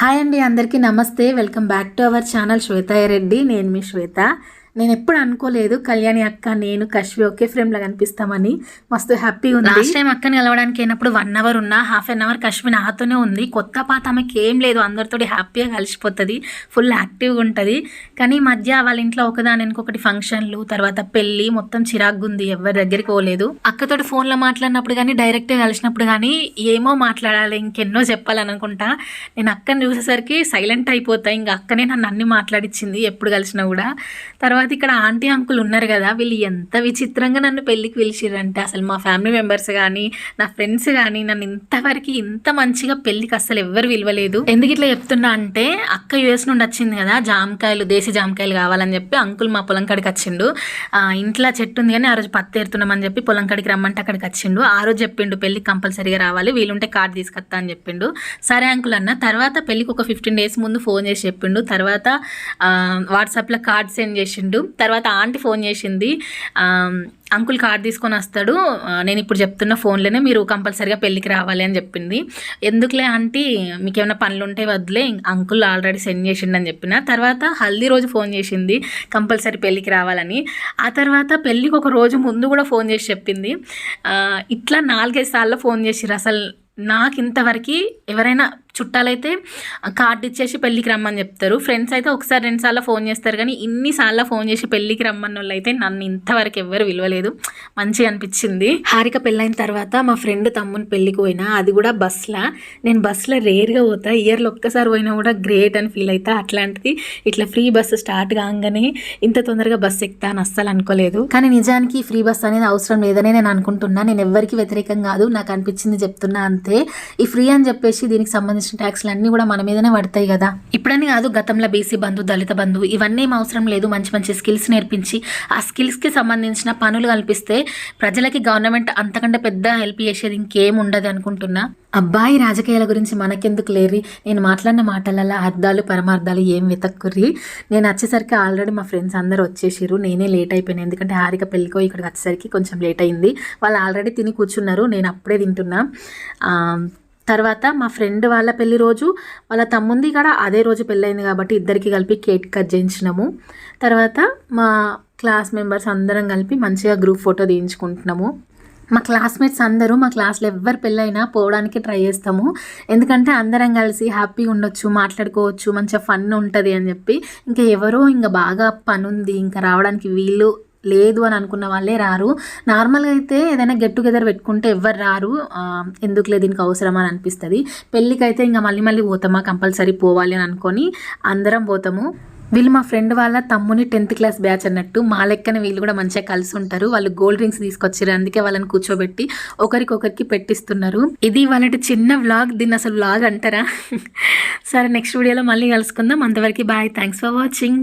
Hi అండి అందరికీ నమస్తే. Welcome back to our channel Shweta Reddy నేను మీ శ్వేత. నేను ఎప్పుడు అనుకోలేదు కళ్యాణి అక్క నేను కశ్వి ఒకే ఫ్రేమ్లో కనిపిస్తామని. మస్తు హ్యాపీ ఉంది. లాస్ట్ టైం అక్కని కలవడానికి అయినప్పుడు వన్ అవర్ ఉన్నా హాఫ్ అన్ అవర్ కశ్వి నాతోనే ఉంది. కొత్త పాత ఆమెకి ఏం లేదు. అందరితో హ్యాపీగా కలిసిపోతుంది. ఫుల్ యాక్టివ్గా ఉంటుంది. కానీ మధ్య వాళ్ళ ఇంట్లో ఒకదాని ఇంకొకటి ఫంక్షన్లు తర్వాత పెళ్ళి మొత్తం చిరాగ్గా ఉంది. ఎవరి దగ్గరికి పోలేదు. అక్కతోటి ఫోన్లో మాట్లాడినప్పుడు కానీ డైరెక్ట్గా కలిసినప్పుడు కానీ ఏమో మాట్లాడాలి. ఇంకెన్నో చెప్పాలని అనుకుంటా నేను అక్కని చూసేసరికి సైలెంట్ అయిపోతాయి ఇంకా అక్కనే నన్ను అన్ని మాట్లాడిచ్చింది. ఎప్పుడు కలిసినా కూడా. తర్వాత ఇక్కడ ఆంటీ అంకుల్ ఉన్నారు కదా వీళ్ళు ఎంత విచిత్రంగా నన్ను పెళ్ళికి పిలిచిరంటే అసలు మా ఫ్యామిలీ మెంబర్స్ కానీ నా ఫ్రెండ్స్ కానీ నన్ను ఇంతవరకు ఇంత మంచిగా పెళ్ళికి అసలు ఎవ్వరు విలువలేదు ఎందుకు ఇట్లా చెప్తున్నా అంటే అక్క యుఎస్ నుండి వచ్చింది కదా జామకాయలు దేశీ జామకాయలు కావాలని చెప్పి అంకుల్ మా పొలం కాడికి వచ్చిండు. ఇంట్లో చెట్టు ఉంది కానీ ఆ రోజు పత్తి ఏరుతున్నామని చెప్పి పొలం కాడికి రమ్మంటే అక్కడికి వచ్చిండు. ఆ రోజు చెప్పిండు పెళ్ళికి కంపల్సరీగా రావాలి వీలుంటే కార్డు తీసుకొస్తా అని చెప్పిండు. సరే అంకుల్ అన్న తర్వాత పెళ్ళికి ఒక ఫిఫ్టీన్ డేస్ ముందు ఫోన్ చేసి చెప్పిండు. తర్వాత వాట్సాప్లో కార్డ్ సెండ్ చేసిండు. తర్వాత ఆంటీ ఫోన్ చేసింది అంకుల్ కార్డు తీసుకొని వస్తాడు నేను ఇప్పుడు చెప్తున్న ఫోన్లోనే మీరు కంపల్సరీగా పెళ్ళికి రావాలి అని చెప్పింది. ఎందుకులే ఆంటీ మీకు ఏమైనా పనులు ఉంటే వదిలే అంకుల్ ఆల్రెడీ సెండ్ చేసిండు అని చెప్పిన. తర్వాత హల్దీ రోజు ఫోన్ చేసింది కంపల్సరీ పెళ్ళికి రావాలని. ఆ తర్వాత పెళ్ళికి ఒక రోజు ముందు కూడా ఫోన్ చేసి చెప్పింది ఇట్లా నాలుగైదు సార్లు ఫోన్ చేసిరు అసలు నాకు ఇంతవరకు ఎవరైనా చుట్టాలైతే కార్డు ఇచ్చేసి పెళ్ళికి రమ్మని చెప్తారు. ఫ్రెండ్స్ అయితే ఒకసారి రెండుసార్లు ఫోన్ చేస్తారు కానీ ఇన్నిసార్లు ఫోన్ చేసి పెళ్ళికి రమ్మన్న వాళ్ళు అయితే నన్ను ఇంతవరకు ఎవ్వరు విలువలేదు. మంచిగా అనిపించింది. హారిక పెళ్ళైన తర్వాత మా ఫ్రెండ్ తమ్ముని పెళ్ళికి పోయినా అది కూడా బస్లా. నేను బస్సులో రేర్గా పోతా. ఇయర్లో ఒక్కసారి పోయినా కూడా గ్రేట్ అని ఫీల్ అవుతా అట్లాంటిది ఇట్లా ఫ్రీ బస్సు స్టార్ట్ కాగానే ఇంత తొందరగా బస్సు ఎక్కుతా అని అస్సలు అనుకోలేదు. కానీ నిజానికి ఫ్రీ బస్ అనేది అవసరం లేదని నేను అనుకుంటున్నా. నేను ఎవ్వరికి వ్యతిరేకం కాదు. నాకు అనిపించింది చెప్తున్నా అంతే. ఈ ఫ్రీ అని చెప్పేసి దీనికి సంబంధించిన ట్యాక్స్లు అన్నీ కూడా మన మీదనే పడతాయి కదా. ఇప్పుడని కాదు గతంలో బీసీ బంధు దళిత బంధు ఇవన్నీ ఏం అవసరం లేదు. మంచి మంచి స్కిల్స్ నేర్పించి ఆ స్కిల్స్కి సంబంధించిన పనులు కల్పిస్తే ప్రజలకి గవర్నమెంట్ అంతకంటే పెద్ద హెల్ప్ చేసేది ఇంకేం ఉండదు అనుకుంటున్నా. అబ్బాయి రాజకీయాల గురించి మనకెందుకు లేరి నేను మాట్లాడిన మాటలలో అర్థాలు పరమార్థాలు ఏం వెతక్కుర్రి? నేను వచ్చేసరికి ఆల్రెడీ మా ఫ్రెండ్స్ అందరూ వచ్చేసిరు నేనే లేట్ అయిపోయాను. ఎందుకంటే హారిక పెళ్ళికో ఇక్కడికి వచ్చేసరికి కొంచెం లేట్ అయింది. వాళ్ళు ఆల్రెడీ తిని కూర్చున్నారు. నేను అప్పుడే తింటున్నా. తర్వాత మా ఫ్రెండ్ వాళ్ళ పెళ్ళి రోజు వాళ్ళ తమ్ముంది కూడా అదే రోజు పెళ్ళైంది కాబట్టి ఇద్దరికి కలిపి కేక్ కట్ చేయించినాము. తర్వాత మా క్లాస్ మెంబర్స్ అందరం కలిపి మంచిగా గ్రూప్ ఫోటో తీయించుకుంటున్నాము. మా క్లాస్మేట్స్ అందరూ మా క్లాస్లో ఎవ్వరు పెళ్ళైనా పోవడానికి ట్రై చేస్తాము. ఎందుకంటే అందరం కలిసి హ్యాపీగా ఉండొచ్చు మాట్లాడుకోవచ్చు మంచిగా ఫన్ ఉంటుంది అని చెప్పి. ఇంకా ఎవరో ఇంకా బాగా పని ఉంది ఇంకా రావడానికి వీళ్ళు లేదు అని అనుకున్న వాళ్ళే రారు. నార్మల్గా అయితే ఏదైనా గెట్ టుగెదర్ పెట్టుకుంటే ఎవ్వరు రారు. ఎందుకులే దీనికి అవసరం అని అనిపిస్తుంది. పెళ్ళికి అయితే ఇంకా మళ్ళీ మళ్ళీ పోతామా? కంపల్సరీ పోవాలి అని అనుకొని అందరం పోతాము. వీళ్ళు మా ఫ్రెండ్ వాళ్ళ తమ్ముని టెన్త్ క్లాస్ బ్యాచ్ అన్నట్టు మా లెక్కన వీళ్ళు కూడా మంచిగా కలిసి ఉంటారు. వాళ్ళు గోల్డ్ డ్రింక్స్ తీసుకొచ్చారు అందుకే వాళ్ళని కూర్చోబెట్టి ఒకరికొకరికి పెట్టిస్తున్నారు. ఇది వాళ్ళ చిన్న వ్లాగ్ దీన్ని అసలు వ్లాగ్ అంటారా? సరే నెక్స్ట్ వీడియోలో మళ్ళీ కలుసుకుందాం. అంతవరకు బాయ్ థ్యాంక్స్ ఫర్ వాచింగ్